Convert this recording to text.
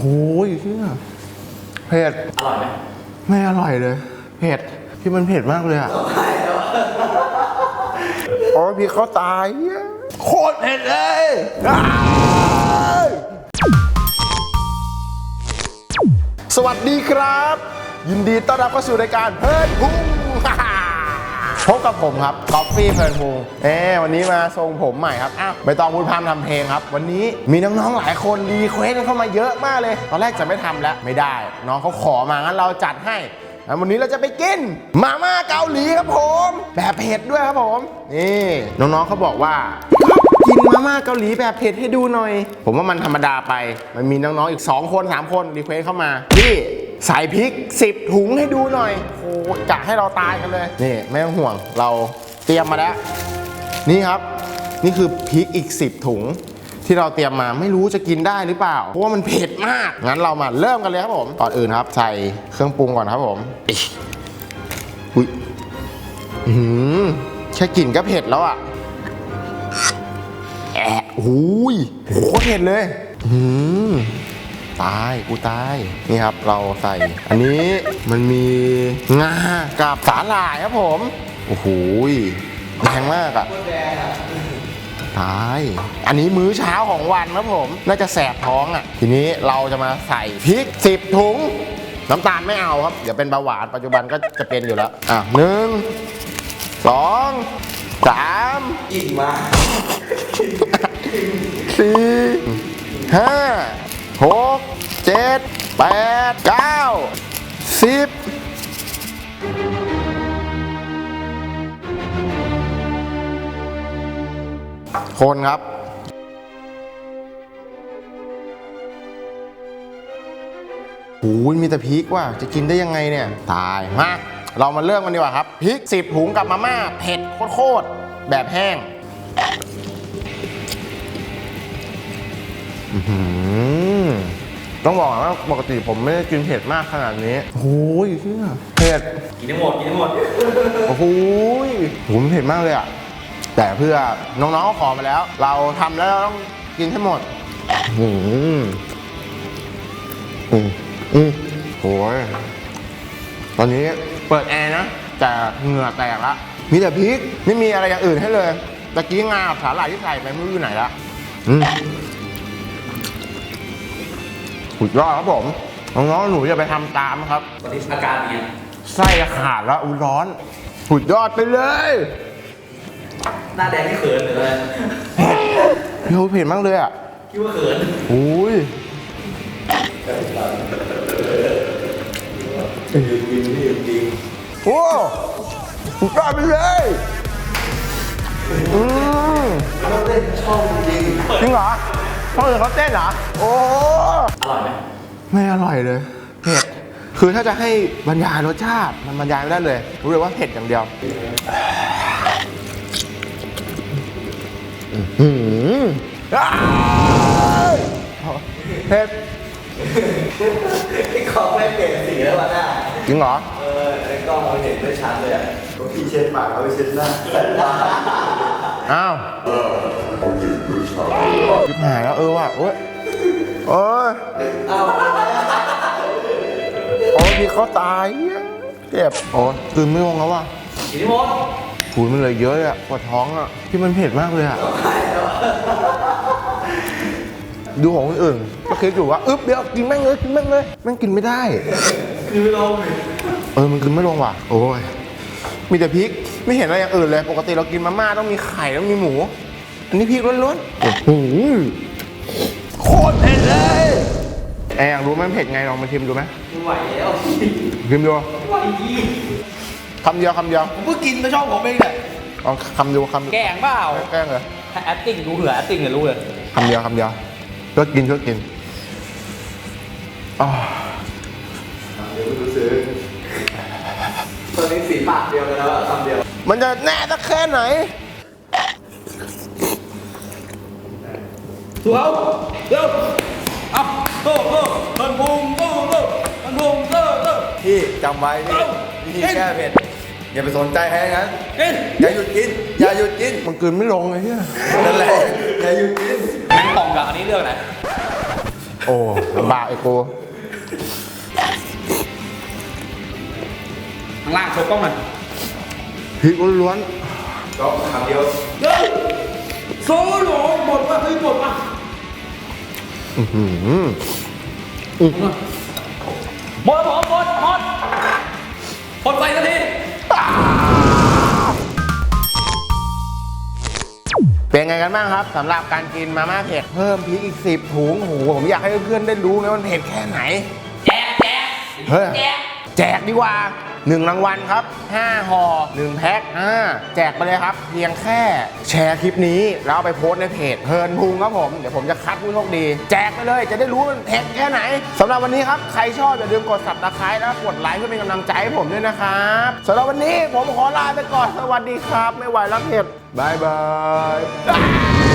โอ้ยเชี่ยเผ็ด อร่อยไหมไม่อร่อยเลย เผ็ด พี่มันเผ็ดมากเลยอะโอ้ยพี่เขาตายเหี้ยโคตรเผ็ดเลยอ้ายสวัสดีครับ ยินดีต้อนรับเข้าสู่รายการเพิร์นพุง พบกับผมครับกอฟฟี่เพลินพุงเอวันนี้มาทรงผมใหม่ครับอ้าวใบตองพูดพามทำเพลงครับ วันนี้มีน้องๆหลายคนรีเควสเข้ามาเยอะมากเลย ตอนแรกจะไม่ทำแล้วไม่ได้ น้องเขาขอมางั้นเราจัดให้ววันนี้เราจะไปกินมาม่าเกาหลีครับผม แบบเผ็ดด้วยครับผม นี่น้องๆเขาบอกว่ากินมาม่าเกาหลีแบบเผ็ดให้ดูหน่อย ผมว่ามันธรรมดาไป มันมีน้องๆอีก 2 คน 3 คนรีเควสเข้ามาพี่ ใส่พริก 10 ถุงให้ดูหน่อยโอ้กะให้เราตายกันเลย นี่ไม่ต้องห่วงเราเตรียมมาแล้ว นี่ครับ นี่คือพริกอีก 10 ถุง ที่เราเตรียมมาไม่รู้จะกินได้หรือเปล่า เพราะว่ามันเผ็ดมาก งั้นเรามาเริ่มกันเลยครับผมก่อนอื่นครับ ใส่เครื่องปรุงก่อนครับผมอุ้ยอื้อหือแค่กลิ่นก็เผ็ดแล้วอะแอะหูยโหเผ็ดเลย อืม ตายกูตายนี่ครับเราใส่ อันนี้มันมีงากับสาหร่ายครับผมโอ้โหแรงมากอะตายอันนี้มื้อเช้าของวันครับผมน่าจะแสบท้องอะทีนี้เราจะมาใส่พริกสิบถุงน้ำตาลไม่เอาครับ เดี๋ยวเป็นเบาหวานปัจจุบันก็จะเป็นอยู่แล้วอะหนึ่งสองสามอิ่มาสี่ห้า คนครับโอ้ยมีแต่พริกว่ะจะกินได้ยังไงเนี่ย ตายมาเรามาเริ่มกันดีกว่าครับพริกสิบถุงกับมาม่าเผ็ดโคตรๆแบบแห้งอืมต้องบอกว่าปกติผมไม่ได้กินเผ็ดมากขนาดนี้โอ้ยเชี่ยเผ็ดกินให้หมดกินให้หมดโอ้โหยโหมันเผ็ดมากเลยอะ แต่เพื่อน้องๆเขาขอมาแล้ว เราทำแล้วเราต้องกินให้หมดอืมอืมอืมโอ้ยตอนนี้เปิดแอร์นะแต่เหงื่อแตกละมีแต่พริกไม่มีอะไรอย่างอื่นให้เลยตะกี้งากับสาหร่ายที่ใส่ไปไม่รู้อยู่ไหนละอืมสุดยอดครับผมน้องๆหนูอย่าไปทำตามนะครับตอนนี้อาการเป็นไงไส้จะขาดแล้วอุ้ยร้อนสุดยอดไปเลย หน้าแดงที่เขินหรืออะไรเฮ้ยเผ็ดมากเลยอะคิดว่าเขินอุ้ยโอ้สุดยอดไปเลยอืมต้องเล่นช่องจริงจริงเหรอพ่ออื่นเขาเต้นเหรอ โอ้ อร่อยไหมไม่อร่อยเลย เผ็ด คือถ้าจะให้บรรยายรสชาติ มันบรรยายไม่ได้เลย รู้เลยว่าเผ็ดอย่างเดียว หืออ้ายเผ็ดไอ้ของไม่เปลี่ยนสีแล้ววะหน้าจริงเหรอ เออไอ้กล้องมันเห็นได้ชัดเลยอะพี่เช็ดปากเอาไปเช็ดหน้าอ้าวยิบหายแล้วเออว่ะโอ้ยโอ้ยเอาโอ้ยพี่เขาตายเจ็บโอ้ยตื่นไม่ลงแล้วว่ะกินให้หมด หูยมันเลยเยอะเลยอะปวดท้องอะที่มันเผ็ดมากเลยอะดูของคนอื่นก็คิดอยู่ว่าอึ๊บเดี๋ยวกินแม่งเลยกินแม่งเลยแม่งกินไม่ได้คือไม่ลงเออมันกินไม่ลงว่ะ โอ้ยมีแต่พริกไม่เห็นอะไรอย่างอื่นเลยปกติเรากินมาม่าต้องมีไข่ต้องมีหมู อันนี้พริกล้วนๆโอ้โหโคตรเผ็ดเลยแอร์อยากรู้ไหมมันเผ็ดไงลองมาชิมดูไหมไม่ไหวแล้วชิมดูไหวดี คำเดียวคำเดียวผมเพิ่งกินไปช่องผมเองเนี่ยลองคำดูคำแกงเปล่าแกล้งเลยถ้า acting รู้เหรอ acting เนี่ยรู้เลยคำเดียวคำเดียวช่วยกินช่วยกินอ๋อตอนนี้สีปากเดียวเลยแล้วคำเดียว มันจะแน่สักแค่ไหนถูกเอาเร็วเอาโต้โต้เพิ่นพุงโต้โต้เพิ่นพุงโต้โต้พี่จำไว้นี่วิธีแก้เผ็ด อย่าไปสนใจใครทั้งนั้นกินอย่าหยุดกิน อย่าหยุดกินมันกลืนไม่ลงเลยเฮียนั่นแหละอย่าหยุดกินแมงป่องกับอันนี้เลือกไหนโอ้ลำบากไอ้กูข้างล่างโชว์กล้องหน่อยพริกล้วนก็คำเดียวเฮ้ยโซโล่หมดว่ะเฮ้ยหมดว่ะๆอื้อหือหมดหมดหมดหมดหมดไปสั เป็นไงกันบ้างครับสำหรับการกินมาม่าเผ็ดเพิ่มพริกอีกสิบถุงโอ้โหผมอยากให้เพื่อนๆได้รู้นะมันเผ็ดแค่ไหน แจกแจกเฮ้ยแจกแจกดีกว่า 1รางวัลครับ 5ห่อ1แพ็คอ่าแจกไปเลยครับ เพียงแค่แชร์คลิปนี้ แล้วเอาไปโพสต์ในเพจเพลินพุงครับผม เดี๋ยวผมจะคัดผู้โชคดี แจกไปเลยจะได้รู้ว่ามันเผ็ดแค่ไหนสำหรับวันนี้ครับ ใครชอบอย่าลืมกด subscribe แล้วกดไลค์เพื่อเป็นกำลังใจให้ผมด้วยนะครับสำหรับวันนี้ผมขอลาไปก่อนสวัสดีครับ ไม่ไหวแล้วเผ็ดบายบาย